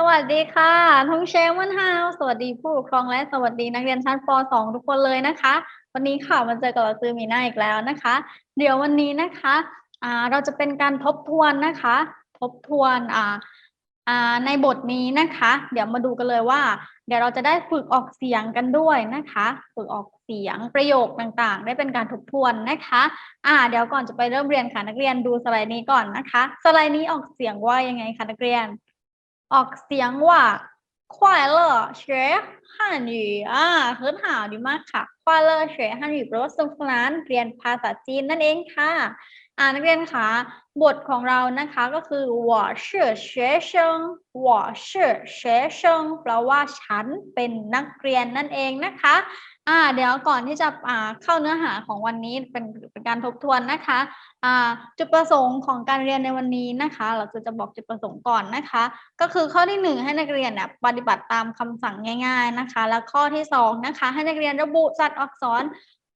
สวัสดีค่ะทงเชมวันฮาวสวัสดีผู้ปกครองและสวัสดีนักเรียนชั้นป .2 ทุกคนเลยนะคะ วันนี้ค่ะมาเจอกับเราซื้อมีหน้าอีกแล้วนะคะ เดี๋ยววันนี้นะคะอ่าเราจะเป็นการทบทวนนะคะ ทบทวนในบทนี้นะคะ เดี๋ยวมาดูกันเลยว่า เดี๋ยวเราจะได้ฝึกออกเสียงกันด้วยนะคะ ฝึกออกเสียงประโยคต่างๆ ได้เป็นการทบทวนนะคะอ่าเดี๋ยวก่อนจะไปเริ่มเรียนค่ะนักเรียนดูสไลด์นี้ก่อนนะคะ สไลด์นี้ออกเสียงว่ายังไงคะนักเรียน ออกเสียงว่า快乐学汉语อ่า很好ดีมากค่ะ快乐学汉语แปลว่าสนุกสนานเรียนภาษาจีนนั่นเองค่ะ อ่านักเรียนคะบทของเรานะคะก็คือ我是学生我是学生แปลว่าฉันเป็นนักเรียนนั่นเองนะคะ อ่าเดี๋ยวก่อนที่จะอ่าเข้าเนื้อหาของวันนี้เป็นเป็นการทบทวนนะคะอ่าจุดประสงค์ของการเรียนในวันนี้นะคะ เราจะจะบอกจุดประสงค์ก่อนนะคะ ก็คือข้อที่หนึ่งให้นักเรียนเนี่ยปฏิบัติตามคำสั่งง่าย ๆนะคะ แล้วข้อที่สองนะคะให้นักเรียนระบุจัดอักษร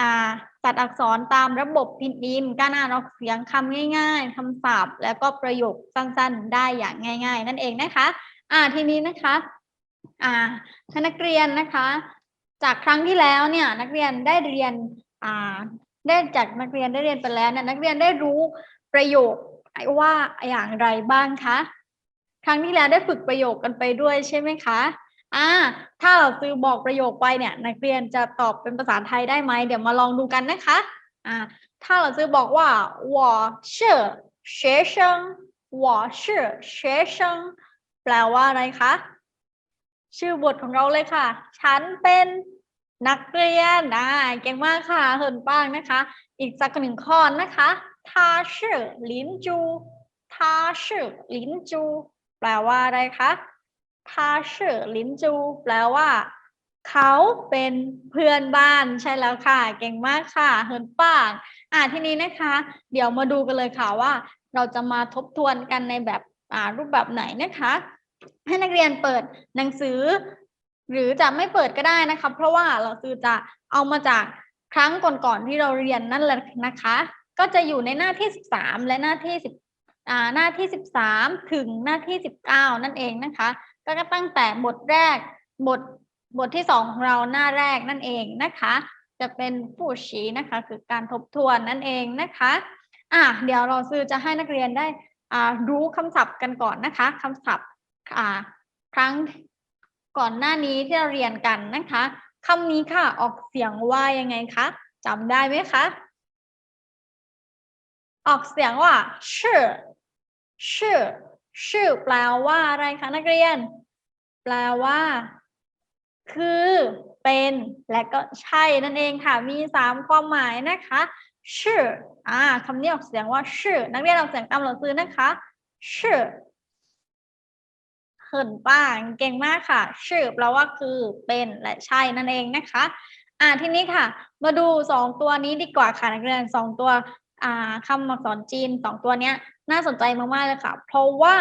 อ่าจัดอักษรตามระบบพินอินการอ่านออกเสียงคำง่ายๆคำศัพท์ แล้วก็ประโยคสั้นๆ ได้อย่างง่าย ๆ นั่นเองนะคะอ่าทีนี้นะคะอ่าให้นักเรียนนะคะ จากครั้งที่แล้วเนี่ยนักเรียนได้เรียนอ่าได้จากนักเรียนได้เรียนไปแล้วเนี่ยนักเรียนได้รู้ประโยคว่าอย่างไรบ้างคะครั้งที่แล้วได้ฝึกประโยคกันไปด้วยใช่ไหมคะอ่าถ้าเราซื้อบอกประโยคไปเนี่ย นักเรียนจะตอบเป็นภาษาไทยได้ไหมเดี๋ยวมาลองดูกันนะคะอ่าถ้าเราซื้อบอกว่า我是学生我是学生แปลว่าอะไรคะ ชื่อบทของเราเลยค่ะ ฉันเป็นนักเรียนนะเก่งมากค่ะเหินป้างนะคะ อีกสักหนึ่งข้อนะคะทาชื่อลินแปลว่าอะไรคะทาชื่แปลว่า เขาเป็นเพื่อนบ้านใช่แล้วค่ะ เก่งมากค่ะ เหินป้างอ่าทีนี้นะคะ เดี๋ยวมาดูกันเลยค่ะว่า เราจะมาทบทวนกันในแบบรูปแบบไหนนะคะ ให้นักเรียนเปิดหนังสือ หรือจะไม่เปิดก็ได้นะคะ เพราะว่าเราคือจะเอามาจากครั้งก่อนๆที่เราเรียนนั่นแหละนะคะ ก็จะอยู่ในหน้าที่ 13 และหน้าที่10อ่าหน้าที่ 13 ถึงหน้าที่ 19 นั่นเองนะคะ ก็ตั้งแต่บทแรกบทบทที่สองของเราหน้าแรกนั่นเองนะคะ จะเป็นผู้ชี้นะคะ คือการทบทวนนั่นเองนะคะอะเดี๋ยวเราซื้อจะให้นักเรียนได้อ่ารู้คำศัพท์กันก่อนนะคะคำศัพท์ ครั้งก่อนหน้านี้ที่เราเรียนกันนะคะคำนี้ค่ะออกเสียงว่ายังไงคะจำได้ไหมคะออกเสียงว่าชื่อชื่อชื่อแปลว่าอะไรคะนักเรียน แปลว่า คือเป็นและก็ใช่นั่นเองค่ะ มีสามความหมายนะคะชื่ออ่าคำนี้ออกเสียงว่าชื่อนักเรียนออกเสียงตามหลังสือนะคะชื่อ เหินป้างเก่งมากค่ะ ชื่อแปลว่าคือเป็นและใช่นั่นเองนะคะ อ่าทีนี้ค่ะ มาดูสองตัวนี้ดีกว่าค่ะนักเรียนสองตัวอ่าคำอักษรจีนสองตัวเนี้ย น่าสนใจมากๆเลยค่ะ เพราะว่า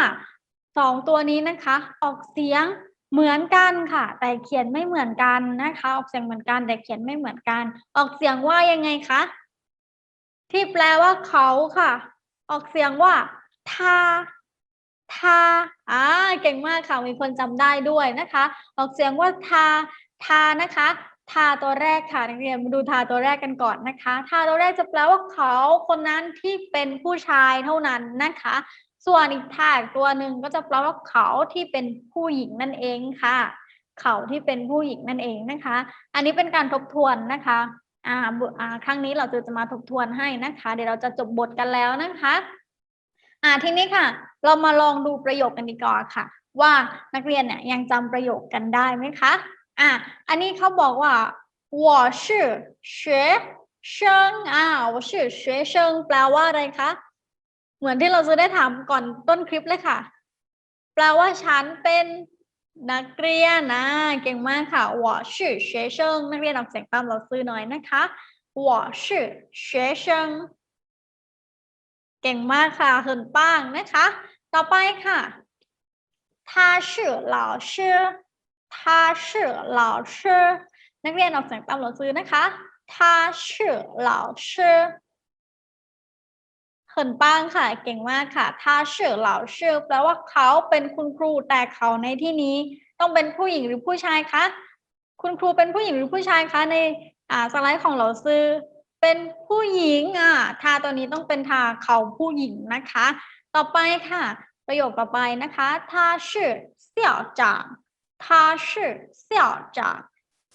สองตัวนี้นะคะ ออกเสียงเหมือนกันค่ะ แต่เขียนไม่เหมือนกันนะคะ ออกเสียงเหมือนกันแต่เขียนไม่เหมือนกัน ออกเสียงว่ายังไงคะที่แปลว่าเขาค่ะ ออกเสียงว่าทา ทาอ่าเก่งมากค่ะ มีคนจำได้ด้วยนะคะ ออกเสียงว่าทา ทานะคะ ทาตัวแรกค่ะนักเรียนมาดูทาตัวแรกกันก่อนนะคะ ทาตัวแรกจะแปลว่าเขาคนนั้นที่เป็นผู้ชายเท่านั้นนะคะ ส่วนอีกทาตัวหนึ่งก็จะแปลว่าเขาที่เป็นผู้หญิงนั่นเองค่ะ เขาที่เป็นผู้หญิงนั่นเองนะคะ อันนี้เป็นการทบทวนนะคะอ่าบทอ่าครั้งนี้เราจะมาทบทวนให้นะคะ เดี๋ยวเราจะจบบทกันแล้วนะคะ อ่าทีนี้ค่ะ เรามาลองดูประโยคกันดีกว่าค่ะ ว่านักเรียนเนี่ยยังจำประโยคกันได้ไหมคะ อ่ะอันนี้เขาบอกว่า我是学生อ่า我是学生แปลว่าอะไรคะ เหมือนที่เราจะได้ถามก่อนต้นคลิปเลยค่ะ แปลว่าฉันเป็นนักเรียนนะเก่งมากค่ะ我是学生นักเรียนออกเสียงตามเราซื้อหน่อยนะคะ我是学生เ ก่งมากค่ะเหินป้างนะคะ ต่อไปค่ะ他是老师他是老师นักเรียนออกเสียงตามเราซื้อนะคะ他是老师เหิ เหินป้างค่ะ เก่งมากค่ะถ้าชื่อเหล่าชื่อแปลว่าเขาเป็นคุณครูแต่เขาในที่นี้ ต้องเป็นผู้หญิงหรือผู้ชายคะคุณครูเป็นผู้หญิงหรือผู้ชายคะในอ่าสไลด์ของเราซื้อ เป็นผู้หญิงอ่ะทาตัวนี้ต้องเป็นทาเขาผู้หญิงนะคะ ต่อไปค่ะ ประโยคต่อไปนะคะ他是校长他是校长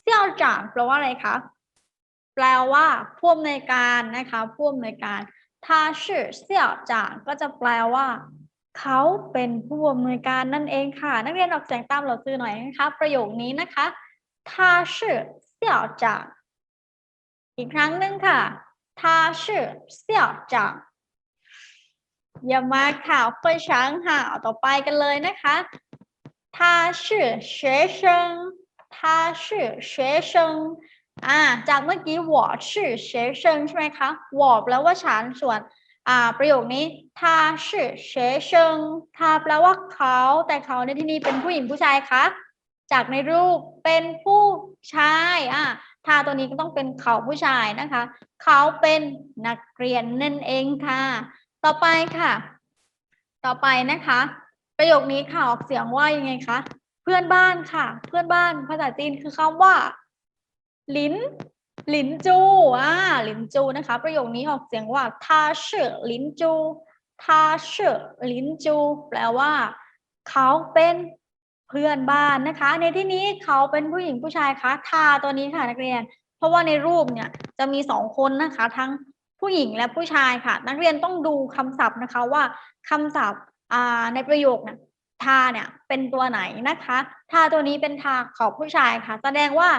校长แปลว่าอะไรคะ แปลว่าผู้อำนวยการนะคะผู้อำนวยการ他是校长ก็จะแปลว่า เขาเป็นผู้อำนวยการนั่นเองค่ะ นักเรียนออกเสียงตามเราซื้อหน่อยนะคะ ประโยคนี้นะคะ他是校长 อีกครั้งหนึ่งค่ะ他是校长เยี่ยมมากค่ะ非常好ต่อไปกันเลยนะคะ他是学生他是学生อ่า จากเมื่อกี้我是学生ใช่ไหมคะ我แปลว่าฉันส่วน อ่า ประโยคนี้他是学生他แปลว่าเขา แต่เขาในที่นี้เป็นผู้หญิงผู้ชายคะ จากในรูปเป็นผู้ชายอ่ะ ทาตัวนี้ก็ต้องเป็นเขาผู้ชายนะคะ เขาเป็นนักเรียนนั่นเองค่ะ ต่อไปค่ะ ต่อไปนะคะ ประโยคนี้ค่ะออกเสียงว่ายังไงคะเพื่อนบ้านค่ะ เพื่อนบ้านภาษาจีนคือคำว่าลินหลินจูอ่าลินจูนะคะ ประโยคนี้ออกเสียงว่าทาเชื่อลินจูทาเชื่ลินจู แปลว่า เขาเป็น เพื่อนบ้านนะคะ ในที่นี้เขาเป็นผู้หญิงผู้ชายคะทาตัวนี้ค่ะนักเรียน เพราะว่าในรูปเนี่ยจะมีสองคนนะคะ ทั้งผู้หญิงและผู้ชายค่ะ นักเรียนต้องดูคำศัพท์นะคะว่าคำศัพท์ในประโยคเนี่ยทาเนี่ยเป็นตัวไหนนะคะทาตัวนี้เป็นทาของผู้ชายค่ะ แสดงว่า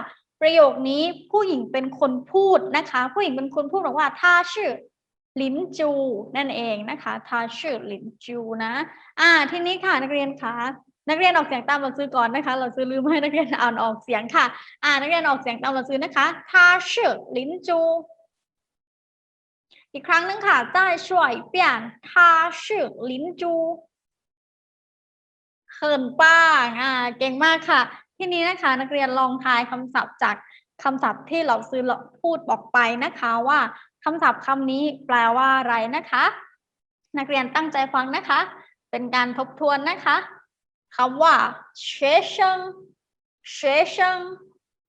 ประโยคนี้ผู้หญิงเป็นคนพูดนะคะ ผู้หญิงเป็นคนพูดบอกว่าทาชื่อลินจูนั่นเองนะคะทาชื่อลินจูนะ อ่า ทีนี้ค่ะนักเรียนคะ นักเรียนออกเสียงตามเราซื้อก่อนนะคะ เราซื้อลืมให้นักเรียนอ่านออกเสียงค่ะ อ่า นักเรียนออกเสียงตามเราซื้อนะคะท่าชื่อลินจูอีกครั้งหนึงค่ะ再说一遍他是林珠เขินป้างอ่า เก่งมากค่ะ ทีนี้นะคะ นักเรียนลองทายคำศัพท์จากคำศัพท์ที่เราซื้อพูดบอกไปนะคะว่าคำศัพท์คำนี้แปลว่าอะไรนะคะ นักเรียนตั้งใจฟังนะคะ เป็นการทบทวนนะคะ คำว่าเชชังเชชัง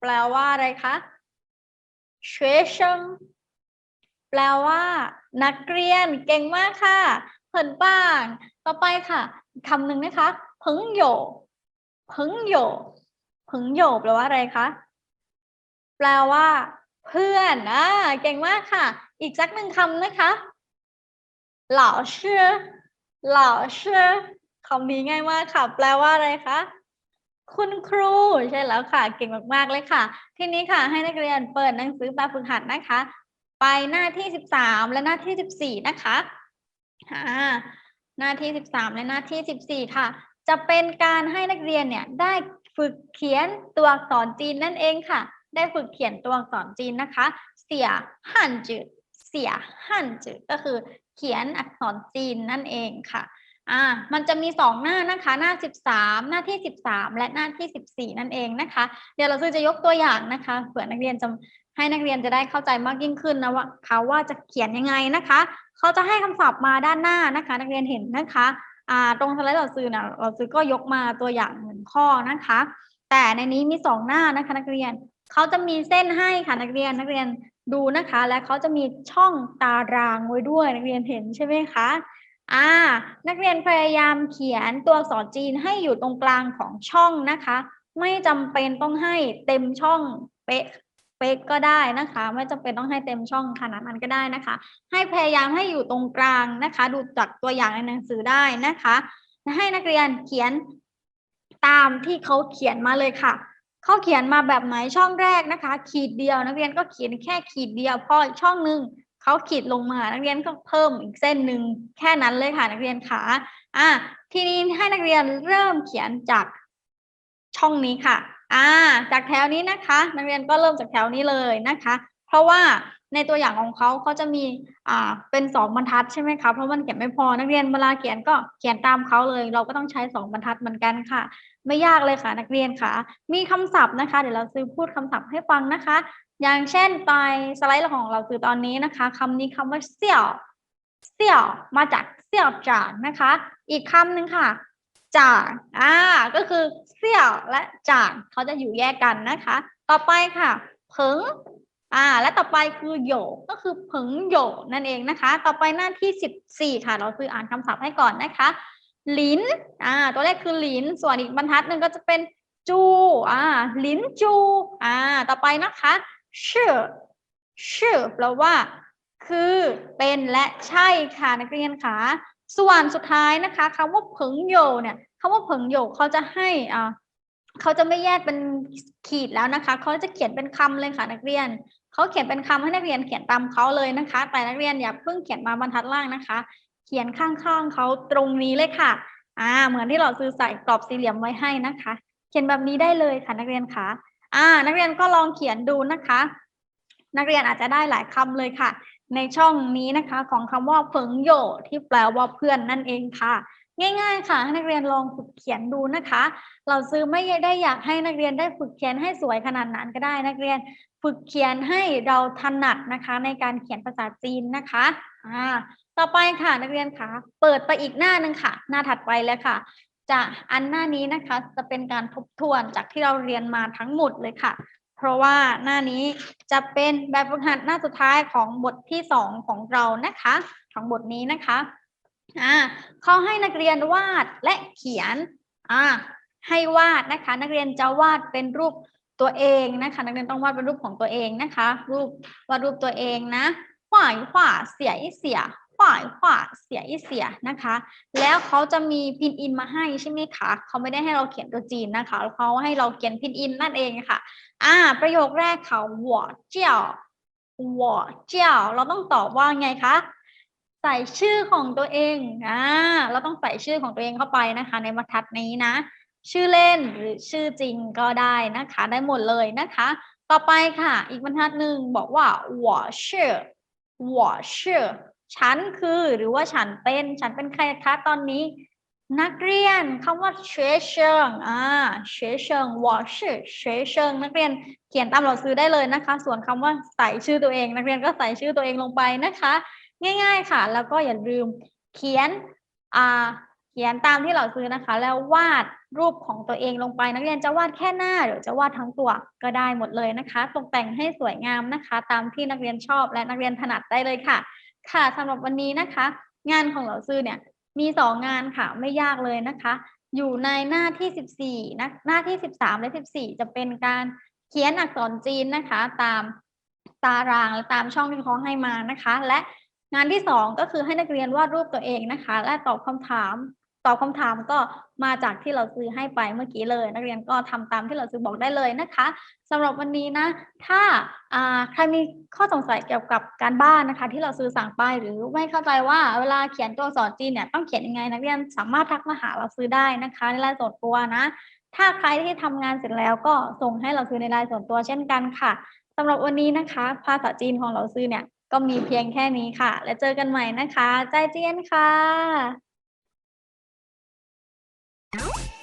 แปลว่าอะไรคะเชชังแปลว่า นักเรียนเก่งมากค่ะเพิ่นบ้าง ต่อไปค่ะคำหนึ่งนะคะพึงโยพึงโยพึงโยแปลว่าอะไรคะแปลว่า เพื่อนอ่าเก่งมากค่ะ อีกสักหนึ่งคำนะคะ老师老师 คำนี้ง่ายมากค่ะ แปลว่าอะไรคะ คุณครูใช่แล้วค่ะ เก่งมากๆเลยค่ะ ทีนี้ค่ะ ให้นักเรียนเปิดหนังสือแบบฝึกหัดนะคะ ไปหน้าที่สิบสามและหน้าที่สิบสี่นะคะอ่าหน้าที่สิบสามและหน้าที่สิบสี่ค่ะ จะเป็นการให้นักเรียนเนี่ยได้ฝึกเขียนตัวอักษรจีนนั่นเองค่ะ ได้ฝึกเขียนตัวอักษรจีนนะคะ เสียหันจืดเสียหันจืดก็คือเขียนอักษรจีนนั่นเองค่ะ อ่ามันจะมีสองหน้านะคะ หน้าสิบสามหน้าที่สิบสามและหน้าที่สิบสี่นั่นเองนะคะ เดี๋ยวเราจะยกตัวอย่างนะคะเผื่อนักเรียนจะให้นักเรียนจะได้เข้าใจมากยิ่งขึ้นนะว่าเขาว่าจะเขียนยังไงนะคะ เขาจะให้คำศัพท์มาด้านหน้านะคะ นักเรียนเห็นนะคะอ่าตรงสไลด์เราซื้อนะเราซื้อก็ยกมาตัวอย่างหนึ่งข้อนะคะ แต่ในนี้มีสองหน้านะคะ นักเรียนเขาจะมีเส้นให้ค่ะนักเรียนนักเรียนดูนะคะ และเขาจะมีช่องตารางไว้ด้วยนักเรียนเห็นใช่ไหมคะ อ่า นักเรียนพยายามเขียนตัวอักษรจีนให้อยู่ตรงกลางของช่องนะคะ ไม่จำเป็นต้องให้เต็มช่องเป๊ะเป๊ะก็ได้นะคะ ไม่จำเป็นต้องให้เต็มช่องขนาดนั้นก็ได้นะคะ ให้พยายามให้อยู่ตรงกลางนะคะ ดูจากตัวอย่างในหนังสือได้นะคะให้นักเรียนเขียนตามที่เขาเขียนมาเลยค่ะเขาเขียนมาแบบไหนช่องแรกนะคะ ขีดเดียวนักเรียนก็เขียนแค่ขีดเดียวพออีกช่องหนึ่ง เขาขีดลงมานักเรียนก็เพิ่มอีกเส้นหนึ่งแค่นั้นเลยค่ะนักเรียนขาอะทีนี้ให้นักเรียนเริ่มเขียนจากช่องนี้ค่ะอ่าจากแถวนี้นะคะ นักเรียนก็เริ่มจากแถวนี้เลยนะคะ เพราะว่าในตัวอย่างของเขาเขาจะมีอ่าเป็นสองบรรทัดใช่ไหมคะเพราะมันเขียนไม่พอนักเรียนเวลาเขียนก็เขียนตามเขาเลย เราก็ต้องใช้สองบรรทัดเหมือนกันค่ะ ไม่ยากเลยค่ะ นักเรียนค่ะ มีคำศัพท์นะคะ เดี๋ยวเราซื้อพูดคำศัพท์ให้ฟังนะคะ อย่างเช่นไปสไลด์ของเราคือตอนนี้นะคะคำนี้คำว่าเสี่ยวเสี่ยวมาจากเสี่ยวจานนะคะ อีกคำหนึ่งค่ะจานอ่าก็คือเสี่ยวและจานเขาจะอยู่แยกกันนะคะ ต่อไปค่ะผิงอ่า และต่อไปคือโยก็คือผิงโยนั่นเองนะคะ ต่อไปหน้าที่สิบสี่ค่ะ เราคืออ่านคำศัพท์ให้ก่อนนะคะลิ้นอ่า ตัวแรกคือลิ้น ส่วนอีกบรรทัดหนึ่งก็จะเป็นจู อ่า ลิ้นจู อ่า ต่อไปนะคะ ชื่อชื่อแปลว่า คือเป็นและใช่ค่ะนักเรียนค่ะส่วนสุดท้ายนะคะคำว่าผิงโยเนี่ยคำว่าผิงโยเขาจะให้อ่าเขาจะไม่แยกเป็นขีดแล้วนะคะ เขาจะเขียนเป็นคำเลยค่ะนักเรียน เขาเขียนเป็นคำให้นักเรียนเขียนตามเขาเลยนะคะ แต่นักเรียนอย่าเพิ่งเขียนมาบรรทัดล่างนะคะ เขียนข้างๆเขาตรงนี้เลยค่ะ อ่า เหมือนที่เราซื้อใส่กรอบสี่เหลี่ยมไว้ให้นะคะ เขียนแบบนี้ได้เลยค่ะนักเรียนค่ะ อ่า นักเรียนก็ลองเขียนดูนะคะ นักเรียนอาจจะได้หลายคำเลยค่ะ ในช่องนี้นะคะของคำว่าเผิงโยที่แปลว่าเพื่อนนั่นเองค่ะ ง่ายๆค่ะให้นักเรียนลองฝึกเขียนดูนะคะ เราซื้อไม่ได้อยากให้นักเรียนได้ฝึกเขียนให้สวยขนาดนั้นก็ได้นักเรียนฝึกเขียนให้เราถนัดนะคะ ในการเขียนภาษาจีนนะคะอ่าต่อไปค่ะนักเรียนคะเปิดไปอีกหน้านึงค่ะ หน้าถัดไปเลยค่ะ จะอันหน้านี้นะคะจะเป็นการทบทวนจากที่เราเรียนมาทั้งหมดเลยค่ะ เพราะว่าหน้านี้จะเป็นแบบฝึกหัดหน้าสุดท้ายของบทที่สองของเรานะคะของบทนี้นะคะอ่าเขาให้นักเรียนวาดและเขียนอ่าให้วาดนะคะ นักเรียนจะวาดเป็นรูปตัวเองนะคะ นักเรียนต้องวาดเป็นรูปของตัวเองนะคะ รูปวาดรูปตัวเองนะหวายหว่ าเสียอีเสียหวายหว่าเสียอีเสียนะคะ แล้วเขาจะมีพินอินมาให้ใช่ไหมคะเขาไม่ได้ให้เราเขียนตัวจีนนะคะเขาให้เราเขียนพินอินนั่นเองค่ะ อ่า ประโยคแรกค่ะ我叫我叫เราต้องตอบว่าไงคะ ใส่ชื่อของตัวเอง อ่า เราต้องใส่ชื่อของตัวเองเข้าไปนะคะ ในบรรทัดนี้นะ ชื่อเล่นหรือชื่อจริงก็ได้นะคะ ได้หมดเลยนะคะ ต่อไปค่ะ อีกบรรทัดหนึ่งบอกว่า我是我是 ฉันคือหรือว่าฉันเป็นฉันเป็นใครคะตอนนี้ นักเรียนคำว่าเชื้อเชิงอ่าเชื้อเชิงวอชื่เชื้อเชิงนักเรียนเขียนตามหลักสูตรได้เลยนะคะ ส่วนคำว่าใส่ชื่อตัวเอง นักเรียนก็ใส่ชื่อตัวเองลงไปนะคะ ง่าย ๆค่ะ แล้วก็อย่าลืมเขียนอ่าเขียนตามที่หลอาซื้อนะคะ แล้ววาดรูปของตัวเองลงไป นักเรียนจะวาดแค่หน้าหรือจะวาดทั้งตัวก็ได้หมดเลยนะคะ ตกแต่งให้สวยงามนะคะ ตามที่นักเรียนชอบและนักเรียนถนัดได้เลยค่ะ ค่ะสำหรับวันนี้นะคะ งานของเราซื้อเนี่ยมีสองงานค่ะไม่ยากเลยนะคะ อยู่ในหน้าที่สิบสี่นะหน้าที่สิบสามและสิบสี่จะเป็นการเขียนอักษรจีนนะคะ ตามตารางและตามช่องที่เขาให้มานะคะ และงานที่สองก็คือให้นักเรียนวาดรูปตัวเองนะคะ และตอบคำถาม ตอบคำถามก็มาจากที่เราซื้อให้ไปเมื่อกี้เลย นักเรียนก็ทำตามที่เราซื้อบอกได้เลยนะคะสำหรับวันนี้นะ ถ้าใครมีข้อสงสัยเกี่ยวกับการบ้านนะคะ ที่เราซื้อสั่งไปหรือไม่เข้าใจว่าเวลาเขียนตัวอักษรจีนเนี่ยต้องเขียนยังไง นักเรียนสามารถทักมาหาเราซื้อได้นะคะในไลน์ส่วนตัวนะ ถ้าใครที่ทำงานเสร็จแล้วก็ส่งให้เราซื้อในไลน์ส่วนตัวเช่นกันค่ะสำหรับวันนี้นะคะ ภาษาจีนของเราซื้อเนี่ยก็มีเพียงแค่นี้ค่ะ แล้วเจอกันใหม่นะคะ ใจเจียนค่ะ Huh?